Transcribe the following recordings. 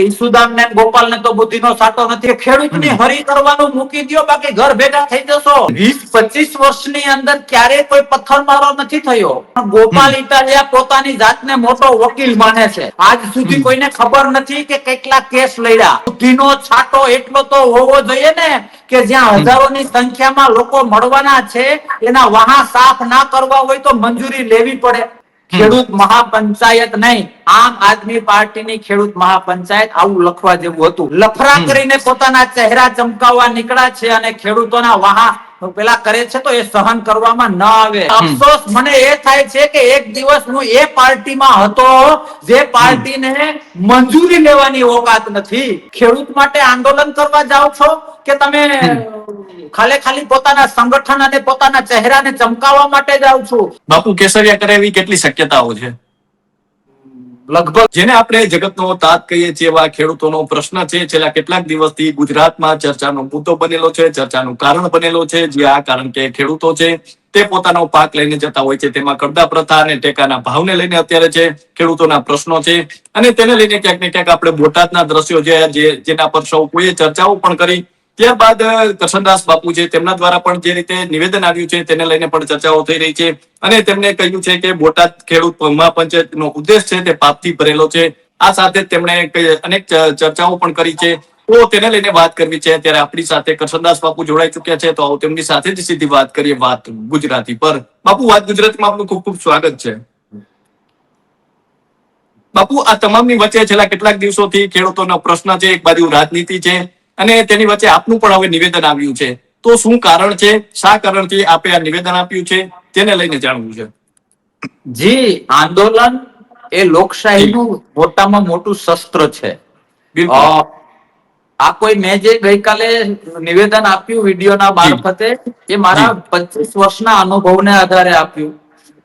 ઈસુદાન ને ગોપાલ ને તો બુદ્ધિનો સાટો નથી. ખેડૂતની હરી કરવાનું મૂકી દો બાકી ઘર ભેગા થઈ જશો. વીસ પચીસ વર્ષની અંદર ક્યારે કોઈ પથ્થરમારો નથી થયો. ગોપાલ ઇટાલિયા પોતાની જાતને મોટો વકીલ માને છે. આજ સુધી કોઈને ખબર નથી કે કેટલા કેસ લડ્યા. બુદ્ધિનો છાંટો એટલો તો હોવો જોઈએ ને કે જ્યાં હજારો ની સંખ્યામાં લોકો મળવાના છે એના વહા સાફ ના કરવા હોય તો મંજૂરી લેવી પડે. ખેડૂત મહાપંચાયત નહીં. આમ આદમી પાર્ટીની ખેડૂત મહાપંચાયત આવું લખવા જેવું હતું. લફરા કરીને પોતાના ચહેરા ચમકાવવા નીકળ્યા છે અને ખેડૂતોના વાહા પેલા કરે છે તો એ સહન કરવામાં ન આવે. અફસોસ મને એ થાય છે કે એક દિવસ હું એ પાર્ટીમાં હતો જે પાર્ટીને મંજૂરી લેવાની ઓકાત નથી. ખેડૂત માટે આંદોલન કરવા જાઓ છો કે તમે ખાલી ખાલી પોતાના સંગઠન અને પોતાના ચહેરાને ચમકાવવા માટે જાઓ છો? બાપુ કેસરિયા કરે એવી કેટલી શક્યતાઓ છે? લગભગ જેને આપણે જગતનો તાત કહીએ છીએ એવા ખેડૂતોનો પ્રશ્ન છે. છેલ્લા કેટલાક દિવસથી ગુજરાતમાં ચર્ચાનો મુદ્દો બનેલો છે, ચર્ચાનું કારણ બનેલો છે. જે આ કારણ કે ખેડૂતો છે તે પોતાનો પાક લઈને જતા હોય છે. તેમાં કરદા પ્રથા અને ટેકાના ભાવને લઈને અત્યારે છે ખેડૂતોના પ્રશ્નો છે. અને તેને લઈને ક્યાંક ને ક્યાંક આપણે બોટાદના દ્રશ્યો છે જેના પર સૌ કોઈએ ચર્ચાઓ પણ કરી. ત્યારબાદ, કરશનદાસ બાપુ છે, તેમના દ્વારા પણ જે રીતે નિવેદન આવ્યું છે, તેને લઈને પણ ચર્ચાઓ થઈ રહી છે. અને તેમણે કહ્યું છે કે બોટાદ ખેડૂત મહાપંચાયત નો ઉદ્દેશ છે તે પાપથી ભરેલો છે. આ સાથે તેમણે અનેક ચર્ચાઓ પણ કરી છે. તો તેને લઈને વાત કરવી છે. ત્યારે આપણી સાથે કરશનદાસ બાપુ જોડાઈ ચુક્યા છે. તો આવો તેમની સાથે જ સીધી વાત કરીએ વાત ગુજરાતી પર. બાપુ, વાત ગુજરાતીમાં આપનું ખૂબ ખૂબ સ્વાગત છે. બાપુ, આ તમામની વચ્ચે છેલ્લા કેટલાક દિવસોથી ખેડૂતોનો પ્રશ્ન છે. એક બાજુ રાજનીતિ છે. અને તેની વચ્ચે આપનું પણ હવે નિવેદન આવ્યું છે. તો શું કારણ છે? શા કારણથી આપે આ નિવેદન આપ્યું છે? તેને લઈને જાણવું છે. જી આંદોલન એ લોકશાહીનું મોટામાં મોટું શસ્ત્ર છે. આ કોઈ મેં જે ગઈકાલે નિવેદન આપ્યું વિડીયોના મારફતે એ મારા પચીસ વર્ષના અનુભવને આધારે આપ્યું.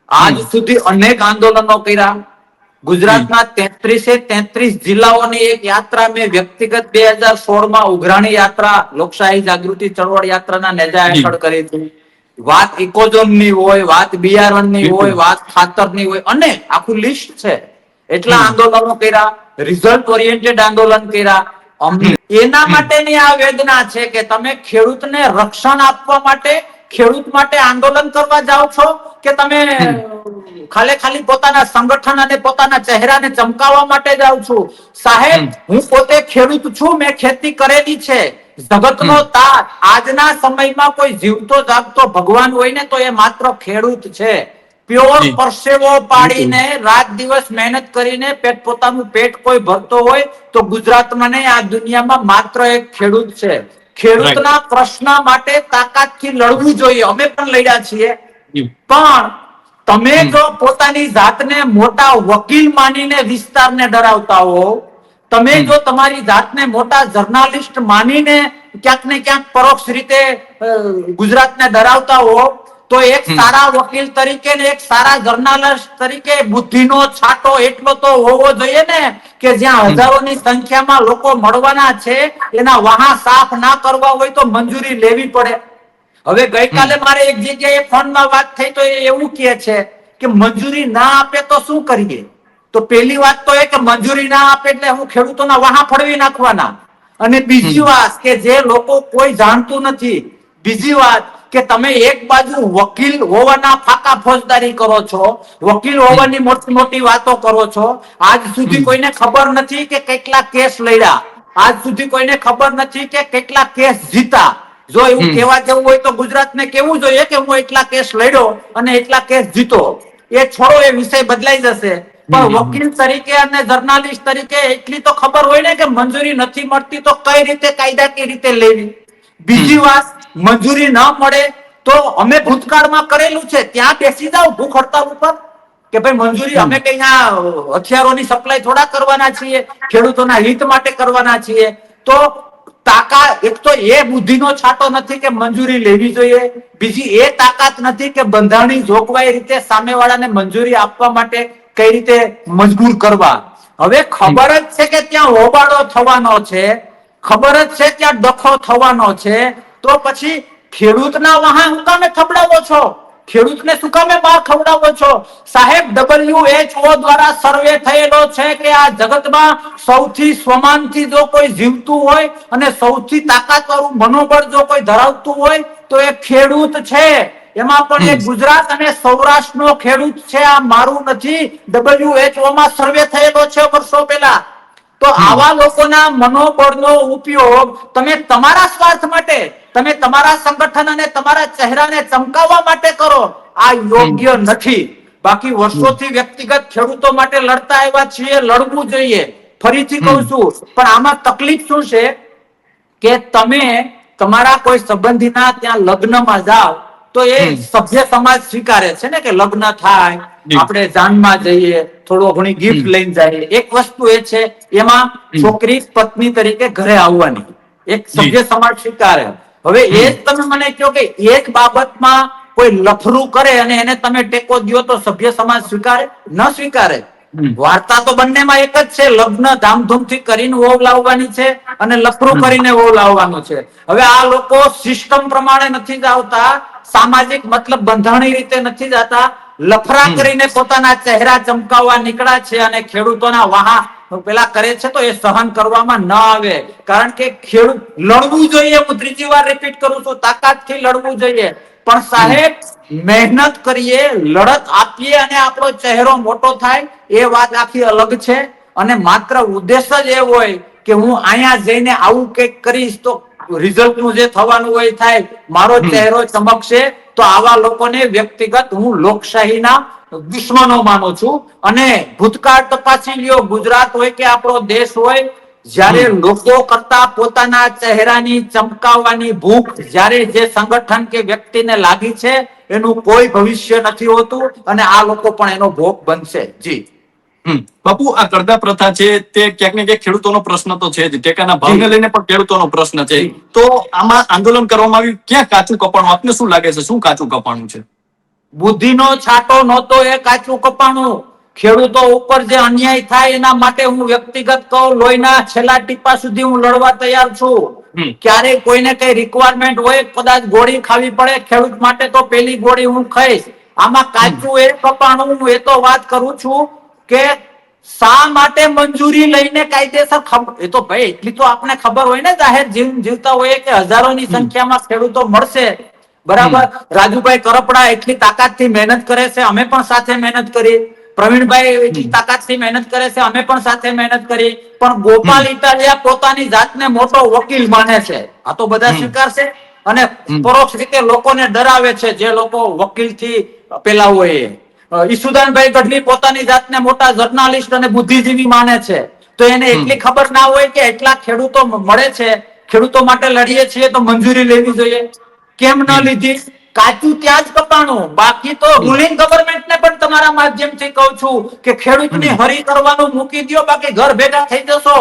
આજ સુધી અનેક આંદોલનો કર્યા. ગુજરાતના તેત્રીસે તેત્રીસ જિલ્લાઓની એક યાત્રા મેં વ્યક્તિગત બે હજાર સોળમાં ઉઘરાણી યાત્રા લોકશાહી જાગૃતિ ચળવળ યાત્રાના નેજા હેઠળ કરી હતી. વાત ઇકોઝોનની હોય વાત બિયારણની હોય વાત ખાતરની હોય અને આખું લિસ્ટ છે. એટલા આંદોલનો કર્યા રિઝલ્ટ ઓરિએન્ટેડ આંદોલન કર્યા. એના માટેની આ વેદના છે કે તમે ખેડૂતને રક્ષણ આપવા માટે ખેડૂત માટે આંદોલન કરવા જાઓ છો કે તમે ખાલી ખાલી પોતાના સંગઠન અને પોતાના ચહેરાને ચમકાવવા માટે જાઓ છો? સાહેબ હું પોતે ખેડૂત છું મેં ખેતી કરેલી છે. જગતનો તાર. આજના સમયમાં કોઈ જીવતો જાગતો ભગવાન હોય ને તો એ માત્ર ખેડૂત છે. પ્યોર પરસેવો પાડીને રાત દિવસ મહેનત કરીને પેટ પોતાનું પેટ કોઈ ભરતો હોય તો ગુજરાતમાં નહીં આ દુનિયામાં માત્ર એક ખેડૂત છે. ખેડૂતના પ્રશ્ન માટે તાકાતથી લડવું જોઈએ. અમે પણ લડ્યા છીએ. પણ તમે જો પોતાની જાતને મોટા વકીલ માનીને વિસ્તારને ડરાવતા હો તમે જો તમારી જાતને મોટા જર્નાલિસ્ટ માનીને ક્યાંક ને ક્યાંક પરોક્ષ રીતે ગુજરાતને ડરાવતા હો તો એક સારા વકીલ તરીકે ને એક સારા જર્નાલિસ્ટ તરીકે બુદ્ધિનો છાંટો એટલો તો હોવો જોઈએ ને કે જ્યાં હજારોની સંખ્યામાં લોકો મળવાના છે એના વાહા સાફ ના કરવા હોય તો મંજૂરી લેવી પડે. હવે ગઈકાલે મારે એક જગ્યાએ ફોનમાં વાત થઈ તો એ એવું કહે છે કે મંજૂરી ના આપે તો શું કરીએ? તો પેલી વાત તો એ કે મંજૂરી ના આપે એટલે હું ખેડૂતોના વાહા ફળવી નાખવાના. અને બીજી વાત કે જે લોકો કોઈ જાણતું નથી બીજી વાત કે તમે એક બાજુ વકીલ હોવાના ફાકા ફોજદારી કરો છો વકીલ હોવાની મોટી મોટી વાતો કરો છો આજ સુધી કોઈને ખબર નથી કે કેટલા કેસ લડ્યા આજ સુધી કોઈને ખબર નથી કે કેટલા કેસ જીતા. જો એવું કહેવા જેવું હોય તો ગુજરાતને કેવું જોઈએ કે હું એટલા કેસ લડ્યો અને એટલા કેસ જીતો? એ છોડો એ વિષય બદલાઈ જશે. પણ વકીલ તરીકે અને જર્નાલિસ્ટ તરીકે એટલી તો ખબર હોય ને કે મંજૂરી નથી મળતી તો કઈ રીતે કાયદાકીય રીતે લેવી? બીજી વાત મંજૂરી ન મળે તો અમે ભૂતકાળમાં કરેલું છે ત્યાં બેસી જાઓ ભૂખ હડતાલ ઉપર. કે ભાઈ મંજૂરી અમે કઈ હથિયારોની સપ્લાય થોડા કરવાના છીએ ખેડૂતોના હિત માટે કરવાના છીએ. તો તાકાત એક તો એ બુદ્ધિનો છાંટો નથી કે મંજૂરી લેવી જોઈએ બીજી એ તાકાત નથી કે બંધારણની જોગવાઈ રીતે સામેવાળાને મંજૂરી આપવા માટે કઈ રીતે મજબૂર કરવા. હવે ખબર જ છે કે ત્યાં હોબાળો થવાનો છે ખબર જ છે ત્યાં ડખો થવાનો છે તો પછી ખેડૂતના વહા હું કામે થબડાવો છો? ખેડૂતને શું કામે બહાર ખવડાવો છો? સાહેબ WHO દ્વારા સર્વે થયેલો છે કે આ જગતમાં સૌથી સ્વમાનથી જો કોઈ જીવતું હોય અને સૌથી તાકાતવાળું મનોબળ જો કોઈ ધરાવતું હોય તો એ ખેડૂત છે. એમાં પણ એ ગુજરાત અને સૌરાષ્ટ્રનો ખેડૂત છે આ મારું નથી. WHO માં સર્વે થયેલો છે વર્ષો પહેલા. તો આવા લોકોના મનોબળનો ઉપયોગ તમે તમારા સ્વાર્થ માટે તમે તમારા સંગઠન અને તમારા ચહેરાને ચમકાવવા માટે કરો આ યોગ્ય નથી. બાકી વર્ષોથી વ્યક્તિગત ખેડૂતો માટે લડતા આવ્યા છીએ લડવું જોઈએ. ફરીથી કહું છું પણ આમાં તકલીફ શું છે? કે તમે તમારા કોઈ સંબંધીના ત્યાં લગ્નમાં જાઓ તો એ સભ્ય સમાજ સ્વીકારે છે ને કે લગ્ન થાય આપણે જાનમાં જઈએ થોડો ઘણી ગિફ્ટ લઈને જઈએ. એક વસ્તુ એ છે એમાં છોકરી પત્ની તરીકે ઘરે આવવાની. એક સભ્ય સમાજ સ્વીકારે. હવે એ જ તમે મને કહો કે એક બાબતમાં કોઈ લફરું કરે અને એને તમે ટેકો દ્યો તો સભ્ય સમાજ સ્વીકારે? ન સ્વીકારે. વાર્તા તો બંનેમાં એક જ છે. લગ્ન ધામધૂમથી કરીને વહુ લાવવાની છે અને લફરું કરીને વહુ લાવવાનું છે. હવે આ લોકો સિસ્ટમ પ્રમાણે નથી આવતા. સામાજિક મતલબ બંધારણીય રીતે નથી જાતા લફરા કરીને પોતાના ચહેરા ચમકાવવા નીકળ્યા છે અને ખેડૂતોના વાહા પેલા કરે છે તો એ સહન કરવામાં ન આવે. કારણ કે ખેડૂત લડવું જોઈએ. હું ત્રીજી વાર રિપીટ કરું છું. તાકાતથી લડવું જોઈએ. પણ સાહેબ મહેનત કરીએ લડત આપીએ અને આપણો ચહેરો મોટો થાય એ વાત આખી અલગ છે. અને માત્ર ઉદ્દેશ જ એ હોય કે હું અહીંયા જઈને આવું કંઈક કરીશ તો રિઝલ્ટનું જે થવાનું હોય થાય. મારો ચહેરો ચમકશે તો આવા લોકોને વ્યક્તિગત હું લોકશાહીના દુશ્મનો માનું છું. અને ભૂતકાળ તપાસી લ્યો ગુજરાત હોય કે આપણો દેશ હોય જ્યારે લોકો કરતા પોતાના ચહેરાની ચમકાવવાની ભૂખ જ્યારે જે સંગઠન કે વ્યક્તિને લાગી છે એનું કોઈ ભવિષ્ય નથી હોતું અને આ લોકો પણ એનો ભોગ બનશે. જી. બાપુ આ કરદા પ્રથા છે તે ક્યાંક ને ક્યાંક ખેડૂતોનો પ્રશ્ન તો છે જ. ટેકાના ભાવને. લઈને પણ ખેડૂતોનો પ્રશ્ન છે. તો આમાં આંદોલન કરવામાં આવ્યું. ક્યાં કાચું કપાણું? આપને શું લાગે છે? શું કાચું કપાણું છે? બુદ્ધિનો છાંટો નહોતો એ કાચું કપાણું. ખેડૂતો ઉપર જે અન્યાય થાય એના માટે હું વ્યક્તિગત કહું લોહીના છેલ્લા ટીપા સુધી હું લડવા તૈયાર છું. હમ. કોઈને કઈ રિક્વાયરમેન્ટ હોય કદાચ ગોળી ખાવી પડે ખેડૂત માટે તો પેલી ગોળી હું ખાઈશ. આમાં કાચું એ કપાણું હું એ તો વાત કરું છું કે શા માટે મંજૂરી લઈને કાયદેસર ખબર એ તો ભાઈ એટલી તો આપણે ખબર હોય ને જાહેર જીવ જીવતા હોય કે હજારોની સંખ્યામાં ખેડૂતો મળશે. બરાબર? રાજુભાઈ કરપડા એટલી તાકાતથી મહેનત કરે છે અમે પણ સાથે મહેનત કરી પ્રવીણભાઈ એટલી તાકાતથી મહેનત કરે છે અમે પણ સાથે મહેનત કરી પણ ગોપાલ ઇટાલિયા પોતાની જાતને મોટો વકીલ માને છે. આ તો બધા સ્વીકારશે અને પરોક્ષ રીતે લોકોને ડરાવે છે જે લોકો વકીલથી પેલા હોય ઈસુદાનભાઈ ગઢવી પોતાની જાતને મોટા જર્નાલિસ્ટ અને બુદ્ધિજીવી માને છે. તો એને એટલી ખબર ના હોય કે એટલા ખેડૂતો મળે છે. ખેડૂતો માટે લડીએ છીએ તો મંજૂરી લેવી જોઈએ. કેમ ન લીધી? કાચું ત્યાં જ કપાણું. બાકી તો રૂલિંગ ગવર્મેન્ટ ને પણ તમારા માધ્યમથી કહું છું કે ખેડૂતને હરી કરવાનું મૂકી દો બાકી ઘર ભેગા થઈ જશો.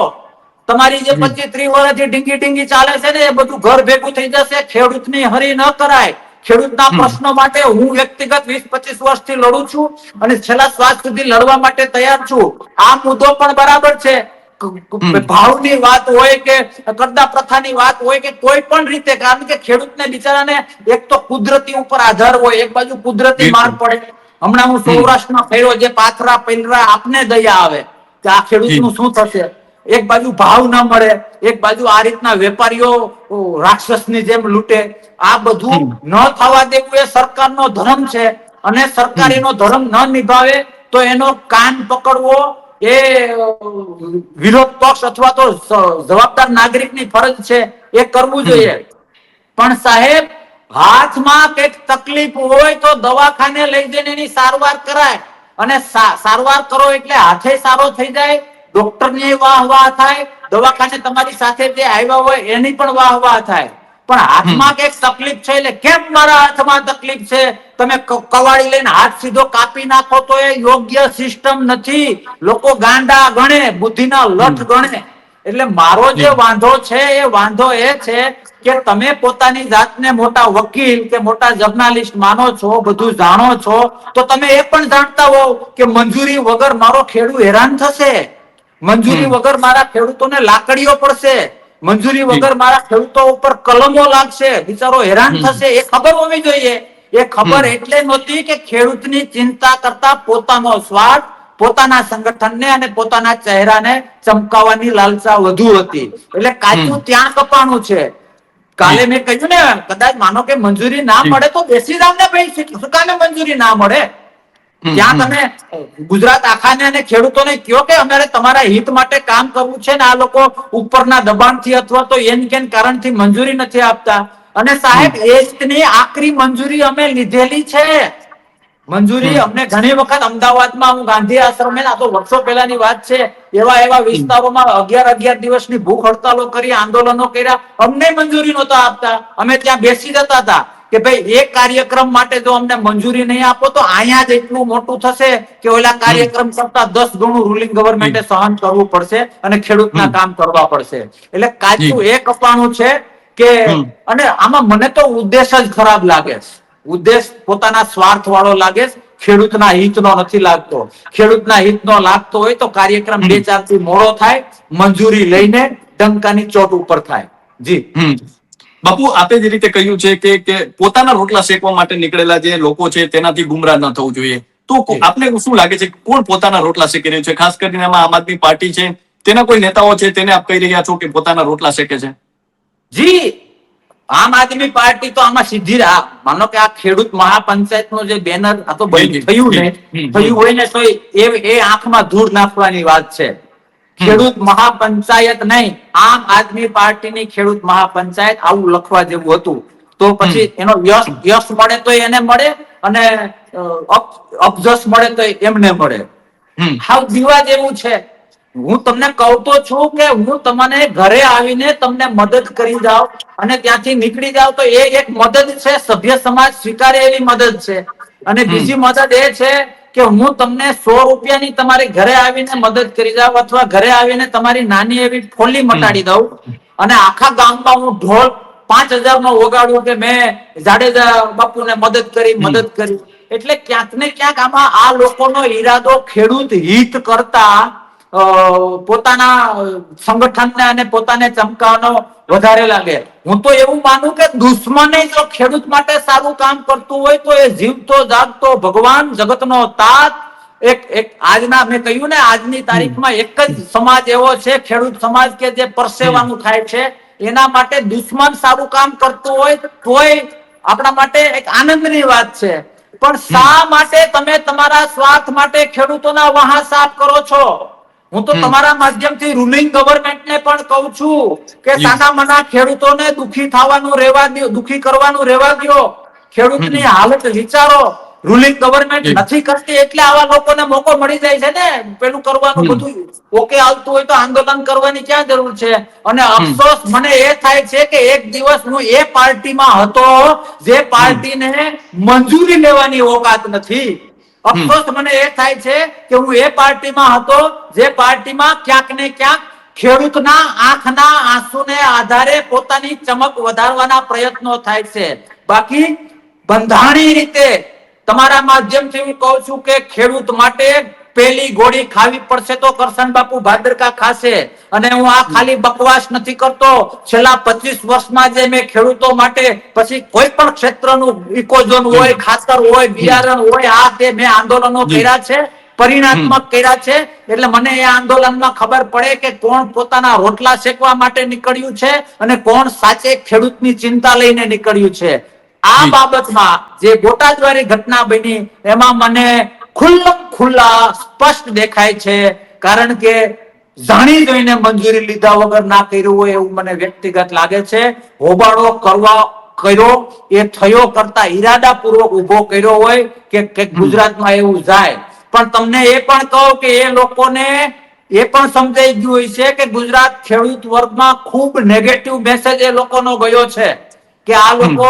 તમારી જે પચીસ ત્રીસ વર્ષથી ડીંગી ડીંગી ચાલે છે ને એ બધું ઘર ભેગું થઈ જશે. ખેડૂતની હરી ન કરાય. ખેડૂતના પ્રશ્નો માટે હું વ્યક્તિગત વીસ પચીસ વર્ષથી લડું છું અને છેલ્લા શ્વાસ સુધી લડવા માટે તૈયાર છું. આ મુદ્દો પણ બરાબર છે. ભાવની વાત હોય કે કરદા પ્રથાની વાત હોય કે કોઈ પણ રીતે કારણ કે ખેડૂતને બિચારાને એક તો કુદરતી ઉપર આધાર હોય એક બાજુ કુદરતી માર પડે. હમણાં હું સૌરાષ્ટ્રમાં ફેર્યો જે પાથરા પૈલરા આપને દયા આવે કે આ ખેડૂતનું શું થશે? એક બાજુ ભાવ ના મળે એક બાજુ આ રીતના વેપારીઓ રાક્ષસની જેમ લૂંટે. આ બધું ન થવા દેવું એ સરકારનો ધર્મ છે. અને સરકાર એનો ધર્મ ન નિભાવે તો એનો કાન પકડવો એ વિરોધ પક્ષ અથવા તો જવાબદાર નાગરિકની ફરજ છે એ કરવું જોઈએ. પણ સાહેબ હાથમાં કંઈક તકલીફ હોય તો દવાખાને લઈ જઈને એની સારવાર કરાય. અને સારવાર કરો એટલે હાથે સારો થઈ જાય ડોક્ટરની વાહ વાહ થાય દવાખાને તમારી સાથે જે આવ્યા હોય એની પણ વાહ વાહ થાય. પણ હાથમાં કંઈક તકલીફ છે એટલે કેમ મારા હાથમાં તકલીફ છે? તમે કવાડી લઈને હાથ સીધો કાપી નાખો તો એ યોગ્ય સિસ્ટમ નથી. લોકો ગાંડા ગણે બુદ્ધિના લઠ ગણે. એટલે મારો જે વાંધો છે એ વાંધો એ છે કે તમે પોતાની જાતને મોટા વકીલ કે મોટા જર્નાલિસ્ટ માનો છો બધું જાણો છો તો તમે એ પણ જાણતા હો કે મંજૂરી વગર મારો ખેડૂત હેરાન થશે. મંજૂરી વગર મારા ખેડૂતોને લાકડીઓ પડશે. મંજૂરી વગર મારા ખેડૂતો ઉપર કલમો લાગશે. બિચારો હેરાન થશે. એ ખબર હોવી જોઈએ. એ ખબર એટલે નહોતી કે ખેડૂતની ચિંતા કરતા પોતાનો સ્વાર્થ પોતાના સંગઠનને અને પોતાના ચહેરાને ચમકાવવાની લાલસા વધુ હતી. એટલે કાચું ત્યાં કપાણું છે. કાલે મેં કહ્યું ને કદાચ માનો કે મંજૂરી ના મળે તો બેસી રામને ભાઈ શું કામે મંજૂરી ના મળે? ત્યાં તમે ગુજરાત આખાને અને ખેડૂતોને કયો કે અમારે તમારા હિત માટે કામ કરવું છે ને આ લોકો ઉપરના દબાણથી અથવા તો એન કેન કારણથી મંજૂરી નથી આપતા. અને સાહેબ એની આખરી મંજૂરી અમે લીધેલી છે. મંજૂરી અમને ઘણી વખત અમદાવાદમાં હું ગાંધી આશ્રમે આ તો વર્ષો પહેલાની વાત છે એવા એવા વિસ્તારોમાં અગિયાર અગિયાર દિવસની ભૂખ હડતાલો કરી આંદોલનો કર્યા. અમને મંજૂરી નહોતા આપતા. અમે ત્યાં બેસી જતા હતા. કે ભાઈ એ કાર્યક્રમ માટે જો અમને મંજૂરી નહીં આપો તો અહીંયા જ એટલું મોટું થશે કે ઓલા કાર્યક્રમ કરતા દસ ગણું રૂલિંગ ગવર્મેન્ટે સહન કરવું પડશે અને ખેડૂતના કામ કરવા પડશે. એટલે કાચું એ કપાણું છે કે અને આમાં મને તો ઉદ્દેશ જ ખરાબ લાગે છે. ઉદ્દેશ પોતાના સ્વાર્થ વાળો લાગે છે. ખેડૂતના હિતનો નથી લાગતો. ખેડૂતના હિતનો લાગતો હોય તો કાર્યક્રમ બે ચારથી મોડો થાય મંજૂરી લઈને ડંકાની ચોટ ઉપર થાય. જી. બાપુ આપે જે રીતે કહ્યું છે કે કે પોતાના રોટલા શેકવા માટે નીકળેલા જે લોકો છે તેનાથી ગુમરાહ ન થવું જોઈએ. તો આપને શું લાગે છે કોણ પોતાના રોટલા શેકી રહ્યું છે? ખાસ કરીને આમાં આમ આદમી પાર્ટી છે. તેના કોઈ નેતાઓ છે? તેને આપ કહી રહ્યા છો કે પોતાના રોટલા શેકે છે? જી. આમ આદમી પાર્ટી તો આમાં સીધી જ માનો કે આ ખેડૂત મહાપંચાયતનું જે બેનર આ તો. થયું ને. થયું હોય ને તો એ એ આંખમાં ધૂળ નાખવાની વાત છે. ખેડૂત મહાપંચાયત નહીં. આમ આદમી પાર્ટીની ખેડૂત મહાપંચાયત આવું લખવા જેવું હતું. તો પછી એનો યશ યશ મળે તો એને મળે અને અપજસ મળે તો એમને મળે. હાવ દીવા જેવું છે. હું તમને કહું તો છું કે હું તમને ઘરે આવીને તમને મદદ કરી જાઉં અને ત્યાંથી નીકળી જાવ તો એ એક મદદ છે. સભ્ય સમાજ સ્વીકારે એવી મદદ છે. અને બીજી મદદ એ છે કે હું તમને સો રૂપિયાની તમારે ઘરે આવીને મદદ કરી દઉં અથવા ઘરે આવીને તમારી નાની એવી ફોલી મટાડી દઉં અને આખા ગામમાં હું ઢોલ પાંચ હજાર નો વગાડું કે મેં જાડેજા બાપુને મદદ કરી મદદ કરી. એટલે ક્યાંક ને ક્યાંક આમાં આ લોકોનો ઈરાદો ખેડૂત હિત કરતા પોતાના સંગઠનને અને પોતાને ચમકાવવાનો વધારે લાગે. હું તો એવું માનું કે દુશ્મને જો ખેડૂત માટે સારું કામ કરતું હોય તો એ જીવતો, જાગતો ભગવાન, જગતનો તાત. એક એક આજના મેં કહ્યું ને, આજની તારીખમાં એક જ સમાજ એવો છે, ખેડૂત સમાજ કે જે પરસેવાનું થાય છે, એના માટે દુશ્મન સારું કામ કરતું હોય તોય આપણા માટે એક આનંદની વાત છે. પણ શા માટે તમે તમારા સ્વાર્થ માટે ખેડૂતોના વહા સાફ કરો છો? હું તો તમારા માધ્યમથી રૂલિંગ ગવર્મેન્ટને પણ કહું છું કે સાના મના ખેડૂતોને દુખી થવાનું રહેવા દો દુખી કરવાનું રહેવા દો ખેડૂતની હાલત વિચારો. રૂલિંગ ગવર્મેન્ટ નથી કરતી એટલે આવા લોકોને મોકો મળી જાય છે ને. પેલું કરવાનું બધું ઓકે આવતું હોય તો આંદોલન કરવાની ક્યાં જરૂર છે? અને અફસોસ મને એ થાય છે કે એક દિવસ હું એ પાર્ટીમાં હતો જે પાર્ટીને મંજૂરી લેવાની ઓકાત નથી. અફસોસ મને એ થાય છે કે હું એ પાર્ટીમાં હતો જે પાર્ટીમાં ક્યાંક ને ક્યાંક ખેડૂતના આંખના આંસુને આધારે પોતાની ચમક વધારવાના પ્રયત્નો થાય છે. બાકી બંધારણીય રીતે તમારા માધ્યમથી હું કહું છું કે ખેડૂત માટે પેલી ગોળી ખાવી પડશે તો કરશન બાપુ ભાદરકા ખાશે. અને હું આ ખાલી બકવાસ નથી કરતો. છેલ્લા પચીસ વર્ષમાં જે મેં ખેડૂતો માટે પછી કોઈ પણ ક્ષેત્રનું ઇકોઝોન હોય ખાતર હોય બિયારણ હોય આ તે મેં આંદોલનો કર્યા છે પરિણાત્મક કર્યા છે એટલે મને એ આંદોલનમાં ખબર પડે કે કોણ પોતાના રોટલા શેકવા માટે નીકળ્યું છે અને કોણ સાચે ખેડૂતની ચિંતા લઈને નીકળ્યું છે. આ બાબતમાં જે બોટાદવાળી ઘટના બની એમાં મને ખુલ્લમ ખુલ્લા સ્પષ્ટ દેખાય છે. કારણ કે જાણી જોઈને મંજૂરી લીધા વગર ના કર્યું હોય એવું મને વ્યક્તિગત લાગે છે. હોબાળો કરવા કર્યો એ થયો કરતા ઈરાદાપૂર્વક ઊભો કર્યો હોય કે કે ગુજરાતમાં એવું જાય. પણ તમને એ પણ કહો કે એ લોકોને એ પણ સમજાઈ ગયું હોય છે કે ગુજરાત ખેડૂત વર્ગમાં ખૂબ નેગેટિવ મેસેજ એ લોકોનો ગયો છે. કે આ લોકો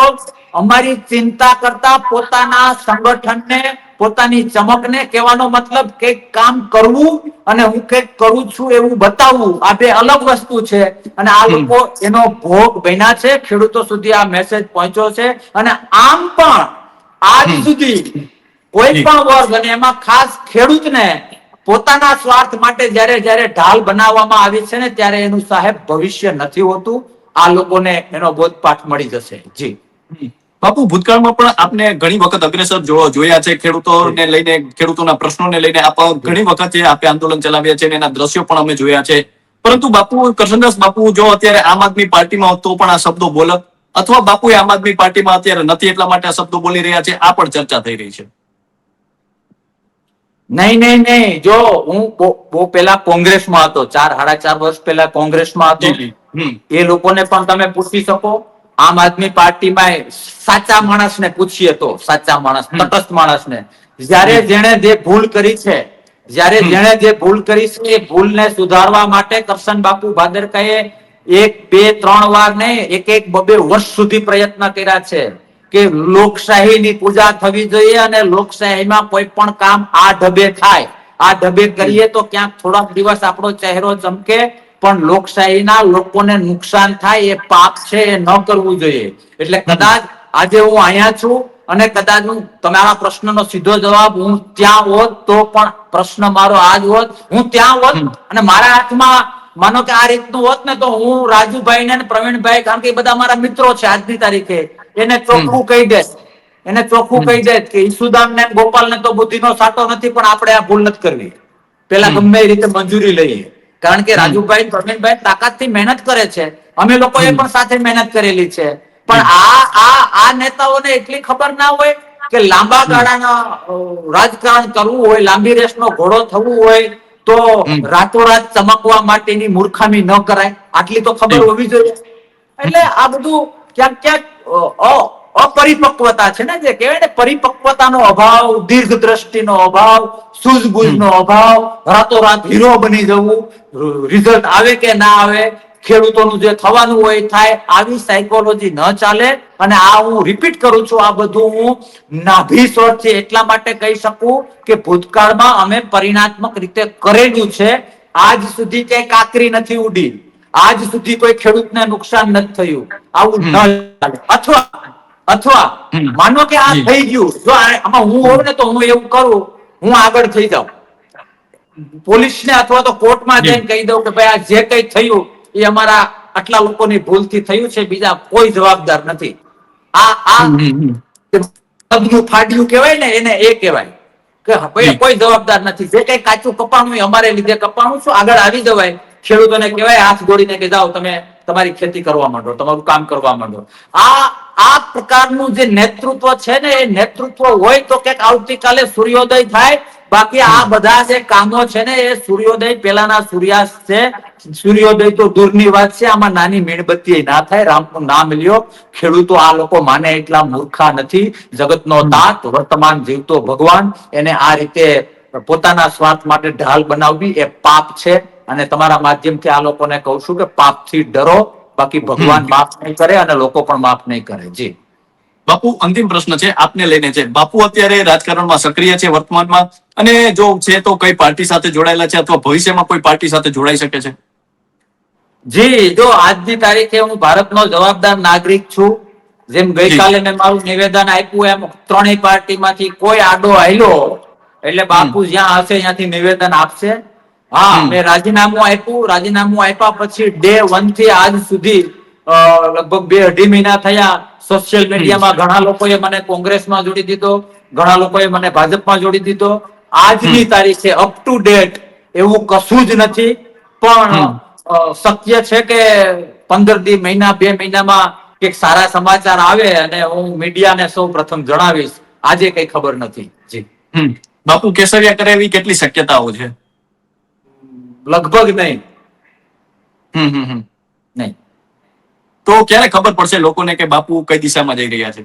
અમારી ચિંતા કરતા પોતાના સંગઠનને પોતાની ચમકને કહેવાનો મતલબ કે કામ કરવું અને હું કંઈક કરું છું એવું બતાવવું. આ બે અલગ વસ્તુ છે અને આ લોકો એનો ભોગ બન્યા છે. ખેડૂતો સુધી આ મેસેજ પહોંચ્યો છે. અને આમ પણ આજ સુધી કોઈ પણ વર્ગ અને એમાં ખાસ ખેડૂતને પોતાના સ્વાર્થ માટે જ્યારે જ્યારે ઢાલ બનાવવામાં આવી છે ને ત્યારે એનું સાહેબ ભવિષ્ય નથી હોતું. આ લોકોને એનો બોધપાઠ મળી જશે. જી. બાપુ ભૂતકાળમાં પણ આપને ઘણી વખત અગ્રેસર જોયા છે ખેડૂતોને લઈને ખેડૂતોના પ્રશ્નોને લઈને આપ ઘણી વખત જે આપે આંદોલન ચલાવ્યા છે એના દ્રશ્યો પણ અમે જોયા છે. પરંતુ બાપુ કરશનદાસ બાપુ જો અત્યારે આમ આદમી પાર્ટીમાં તો પણ આ શબ્દો બોલત અથવા બાપુ આમ આદમી પાર્ટીમાં અત્યારે નથી એટલા માટે આ શબ્દો બોલી રહ્યા છે આ પણ ચર્ચા થઈ રહી છે. નહીં નહીં નહીં જો હું બહુ- પેલા કોંગ્રેસમાં હતો ચાર સાડા ચાર વર્ષ પહેલા કોંગ્રેસમાં હતો. એ લોકોને પણ તમે પૂછી શકો આમ આદમી પાર્ટીમાં સાચા માણસને પૂછીએ તો સાચા માણસ તટસ્થ માણસને. જ્યારે જેણે જે ભૂલ કરી છે જ્યારે. જેણે જે ભૂલ કરી છે એ ભૂલને સુધારવા માટે કરશન બાપુ ભાદરકાએ એક બે ત્રણ વાર નહીં એક એક બબે વર્ષ સુધી પ્રયત્ન કર્યા છે કે લોકશાહીની પૂજા થવી જોઈએ અને લોકશાહીમાં કોઈ પણ કામ આ ઢબે થાય. આ ઢબે કરીએ તો ક્યાંક થોડાક દિવસ આપણો ચહેરો ચમકે પણ લોકશાહીના લોકોને નુકસાન થાય એ પાપ છે એ ન કરવું જોઈએ. એટલે કદાચ આજે હું અહીંયા છું અને કદાચ હું તમારા પ્રશ્નનો સીધો જવાબ હું ત્યાં હોત તો પણ પ્રશ્ન મારો આ જ હોત. હું ત્યાં હોત અને મારા હાથમાં માનો કે આ રીતનું હોત ને તો હું રાજુભાઈ ને પ્રવીણભાઈ કારણ કે એ બધા મારા મિત્રો છે આજની તારીખે એને ચોખ્ખું કહી દે. એને ચોખ્ખું કહી દે કે ઈસુદાન ને ગોપાલ ને તો બુદ્ધિનો સાટો નથી પણ આપણે આ ભૂલ નથી કરવી. પેલા ગમે એ રીતે મંજૂરી લઈએ. કારણ કે રાજુભાઈ પ્રવીણભાઈ તાકાતથી મહેનત કરે છે. અમે લોકોએ પણ સાથે મહેનત કરેલી છે. પણ આ આ આ નેતાઓને એટલી ખબર ના હોય કે લાંબા ગાળાના રાજકારણ કરવું હોય લાંબી રેસનો ઘોડો થવું હોય તો રાતોરાત ચમકવા માટેની મૂર્ખામી ન કરાય. આટલી તો ખબર હોવી જોઈએ. એટલે આ બધું ક્યાંક ક્યાંક અપરિપક્વતા છે ને જે કહેવાય ને પરિપક્વતાનો અભાવ દીર્ઘ દ્રષ્ટિનો અભાવ સૂઝબૂઝનો અભાવ રાતોરાત હીરો બની જવું રિઝલ્ટ આવે કે ના આવે ખેડૂતોનું જે થવાનું હોય થાય આવી સાયકોલોજી ન ચાલે. અને આ હું રિપીટ કરું છું આ બધું હું નાભી સ્વરથી એટલા માટે કહી શકું કે ભૂતકાળમાં અમે પરિણાત્મક રીતે કરેલું છે. આજ સુધી ક્યાંય કાકરી નથી ઉડી. આજ સુધી કોઈ ખેડૂતને નુકસાન નથી થયું. આવું ન ચાલે. અથવા અથવા માનો કે આ થઈ ગયું જો આમાં હું હોઉં ને તો હું એવું કરું હું આગળ થઈ જાઉં. પોલીસને અથવા તો કોર્ટમાં જઈને કહી દઉં કે ભાઈ આ જે કઈ થયું એ અમારા આટલા લોકોની ભૂલથી થયું છે બીજા કોઈ જવાબદાર નથી. આ આ ફાડ્યું કહેવાય ને એને એ કહેવાય. કે ભાઈ કોઈ જવાબદાર નથી. જે કઈ કાચું કપાણું હોય અમારે લીધે કપાણું છું આગળ આવી જવાય. ખેડૂતોને કહેવાય હાથ જોડીને કે જાઓ તમે તમારી ખેતી કરવા માંડો તમારું કામ કરવા માંડો. આ આ પ્રકારનું જે નેતૃત્વ છે ને, એ નેતૃત્વ હોય તો ક્યાંક આવતીકાલે સૂર્યોદય થાય. બાકી આ બધા જે કામો છે ને, એ સૂર્યોદય પેલાના સૂર્યાસ્ત છે. સૂર્યોદય તો દૂરની વાત છે, આમાં નાની મીણબત્તી ના થાય. રામનું નામ લ્યો. ખેડૂતો આ લોકો માને એટલા મૂર્ખા નથી. જગતનો દાંત વર્તમાન જીવતો ભગવાન. એને આ રીતે પોતાના સ્વાર્થ માટે ઢાલ બનાવવી એ પાપ છે. અને તમારા માધ્યમથી આ લોકોને કહું છું કે પાપથી ડરો. બાકી ભગવાન માફ નહીં કરે અને લોકો પણ માફ નહીં કરે. જી. બાપુ અંતિમ પ્રશ્ન છે આપને લઈને છે. બાપુ અત્યારે રાજકારણમાં સક્રિય છે વર્તમાનમાં અને જો છે તો કઈ પાર્ટી સાથે જોડાયેલા છે અથવા ભવિષ્યમાં કોઈ પાર્ટી સાથે જોડાઈ શકે છે? જી જો આજની તારીખે હું ભારતનો જવાબદાર નાગરિક છું જેમ ગઈકાલે મેં મારું નિવેદન આપ્યું એમ ત્રણેય પાર્ટીમાંથી કોઈ આડો આવ્યો એટલે બાપુ જ્યાં હશે ત્યાંથી નિવેદન આપશે. હા મેં રાજીનામું આપ્યું. રાજીનામું આપ્યા પછી ડે વનથી આજ સુધી લગભગ બે અઢી મહિના થયા. સોશિયલ મીડિયામાં ઘણા લોકોએ મને કોંગ્રેસમાં જોડી દીધો. ઘણા લોકોએ મને ભાજપમાં જોડી દીધો. આજની તારીખે અપ ટુ ડેટ એવું કશું જ નથી. પણ શક્ય છે કે પંદર દી મહિના બે મહિનામાં એક સારા સમાચાર આવે અને હું મીડિયાને સૌ પ્રથમ જણાવીશ. આજે કઈ ખબર નથી. જી. બાપુ કેસરિયા કરે એવી કેટલી શક્યતાઓ છે? લગભગ નહીં. હમ, હમ, હમ. નહીં. તો ક્યારે ખબર પડશે લોકોને કે બાપુ કઈ દિશામાં જઈ રહ્યા છે?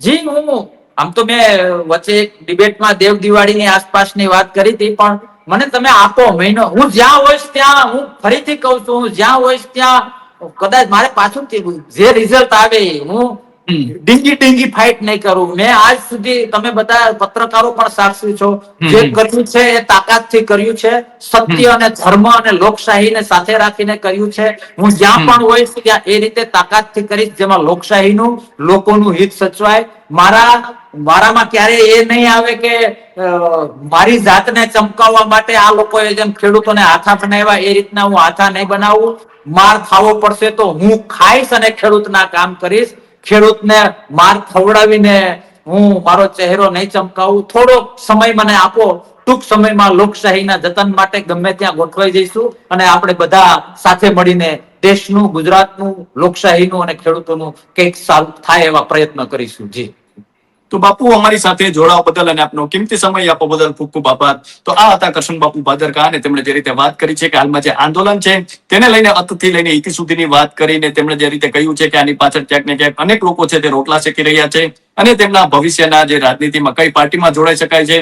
જી હું આમ તો મેં વચ્ચે ડિબેટમાં દેવ દિવાળીની આસપાસની વાત કરી હતી પણ મને તમે આપો મહિનો. હું જ્યાં હોઈશ ત્યાં હું ફરીથી કહું છું હું જ્યાં હોઈશ ત્યાં કદાચ મારે પાછું જે રિઝલ્ટ આવે હું. ડીંગી ડીંગી ફાઇટ નહીં કરું. મેં આજ સુધી તમે બધા પત્રકારો પણ સાક્ષી છો. જે કર્યું છે એ તાકાતથી કર્યું છે. સત્ય અને ધર્મ અને લોકશાહીને સાથે રાખીને કર્યું છે. હું જ્યાં પણ હોઈશ ત્યાં એ રીતે તાકાતથી કરીશ જેમાં લોકશાહીનું લોકોનું હિત સચવાય. મારા મારામાં ક્યારે એ નહીં આવે કે મારી જાતને ચમકાવવા માટે આ લોકોએ જેમ ખેડૂતોને હાથા બનાવ્યા એ રીતના હું હાથા નહીં બનાવું. માર ખાવો પડશે તો હું ખાઈશ અને ખેડૂતના કામ કરીશ. ખેડૂતને માર ખવડાવીને હું મારો ચહેરો નહીં ચમકાવું. થોડોક સમય મને આપો. ટૂંક સમયમાં લોકશાહીના જતન માટે ગમે ત્યાં ગોઠવાઈ જઈશું અને આપણે બધા સાથે મળીને દેશનું, ગુજરાતનું, લોકશાહીનું અને ખેડૂતોનું કંઈક સારું થાય એવા પ્રયત્ન કરીશું. જી. તો બાપુ અમારી સાથે જોડાવા બદલ અને આપનો કિંમતી સમય આપવા બદલ ખૂબ ખૂબ આભાર. તો આ હતા કરશન બાપુ ભાદરકા અને તેમણે જે રીતે વાત કરી છે કે હાલમાં જે આંદોલન છે, તેને લઈને અતથી લઈને ઇતિ સુધીની વાત કરીને તેમણે જે રીતે કહ્યું છે કે આની પાછળ ક્યાંક ને ક્યાંક અનેક લોકો છે તે રોટલા શેકી રહ્યા છે અને તેમના ભવિષ્યના જે રાજનીતિમાં કઈ પાર્ટીમાં જોડાઈ શકાય છે,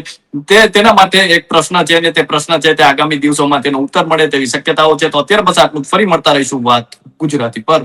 તે તેના માટે એક પ્રશ્ન છે અને તે પ્રશ્ન છે તે આગામી દિવસોમાં તેનો ઉત્તર મળે તેવી શક્યતાઓ છે. તો અત્યારે બસ આટલું ફરી મળતા રહીશું વાત ગુજરાતી પર.